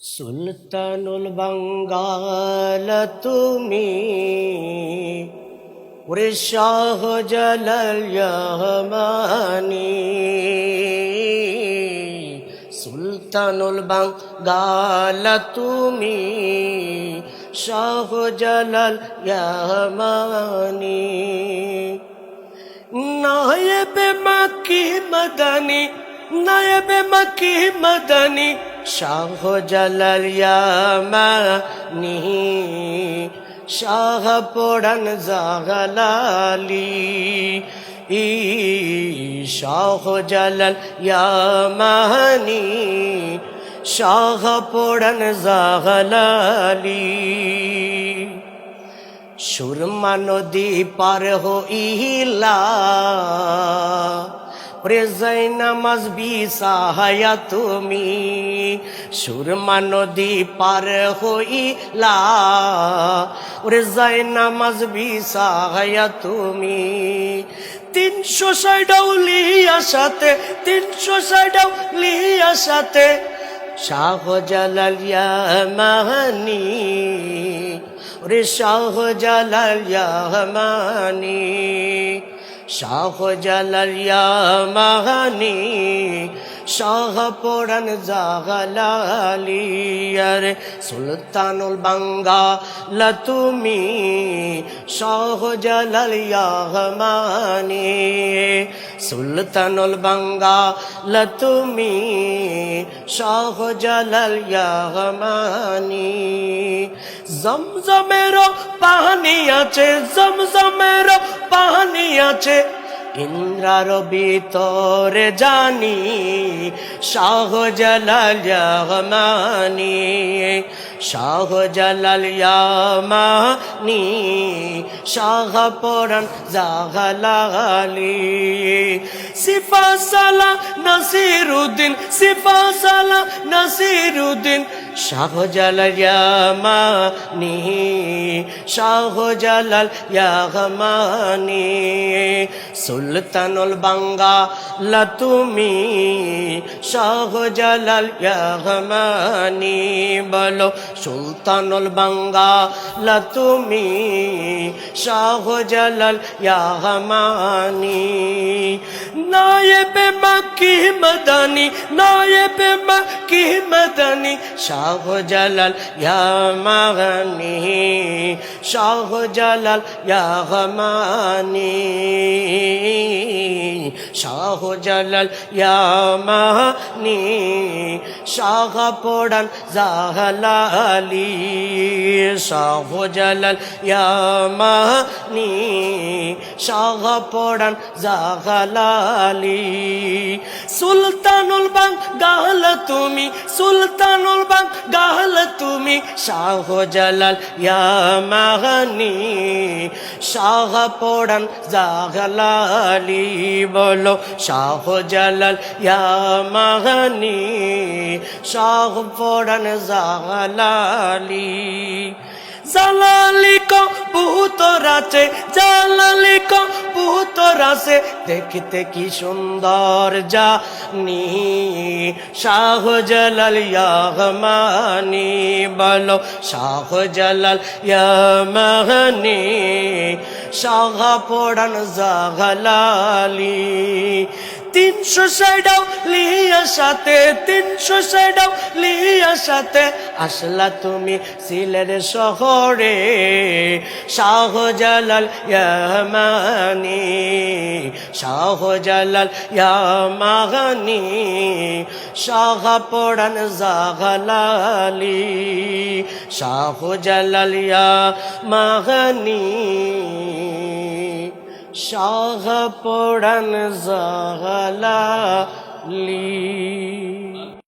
সুলতানুল বাঙ্গাল তুমি ওরে শাহ জালালি সুলতানুল বাঙ্গাল তুমি শাহ জালাল ইয়ামানি নায়েবে মাকি মদনী নায়েবে মাকি মদনী শাহ জালাল ইয়ামানি, শাহ পড়ন জাগলালি ই শাহ জালাল শাহ পড়ন জাগলালি সুরমা নদী পার হইলা রে নামাজ বি সাহায়া তুমি। সুরমা নদী পার হইলা। রে নামাজ বিসাহায়া তুমি। তিনশো ষাটাও লিয়া সাথে, তিনশো ষাটাও লিয়া সাথে। শাহ জালালিয়া মাহানি। রে শাহ জালালিয়া মাহানি। শাহ জালালিয়া মাহানি, শাহ পড়ন জাগলালিয়ার সুলতানুল বাঙ্গা লতুমি শাহ জালালিয়া মানি সুলতানুল বাঙ্গা শাহ জালালিয়া মানি জমজমের পানি আছে জমজমের পানি আছে। ইন্দ্রার ভিতরে জানি শাহ জালাল ইয়ামানি শাহ জালাল ইয়ামানি শাহ পরান জাগালালি সিফা সালা নাসিরুদ্দিন, সিফা সালা নাসিরুদ্দিন, শাহ জালাল ইয়ামানি শাহ জালাল ইয়ামানি সুলতানুল বাঙ্গা লতুমি শাহ জালাল ইয়ামানি বলো সুলতানুল বাঙ্গা লতুমি শাহ জালাল ইয়ামানি নায়েবে মাকি মদানি নায়েবে মাকি মদানি, শাহ জালাল ইয়ামানি শাহ জালাল ইয়ামানি শাহ জালাল ইয়ামানি শাহ পড়ান জাহালালি, শাহ জালাল ইয়ামানি শাহ পড়ান জাহালালি। সুলতানুল বাং গাল তুমি, সুলতানুল বাং গাল তুমি। শাহ জালাল ইয়ামানি শাহ পড়ান জাগলালি বলো। শাহ জালাল ইয়ামানি শাহ পড়ান জাগলালি। জালালি কো বহুত রাতে জালালি কো বহুত রাসে দেখতে কি সুন্দর যা জানি শাহ জালাল ইয়ামানি বলো শাহ জালাল ইয়ামানি শাহ পড়ান জাগলালি। তিনশো ষাটাও লিয়া সাথে তিনশো ষাটাও লিয়া সাথে আসলা তুমি সিলের শহরে। শাহ জালাল ইয়ামানি শাহ জালাল ইয়ামানি শাহ পড়ান জাগলালি শাহ জালাল ইয়ামানি শাহ পড়ান জাগলালি।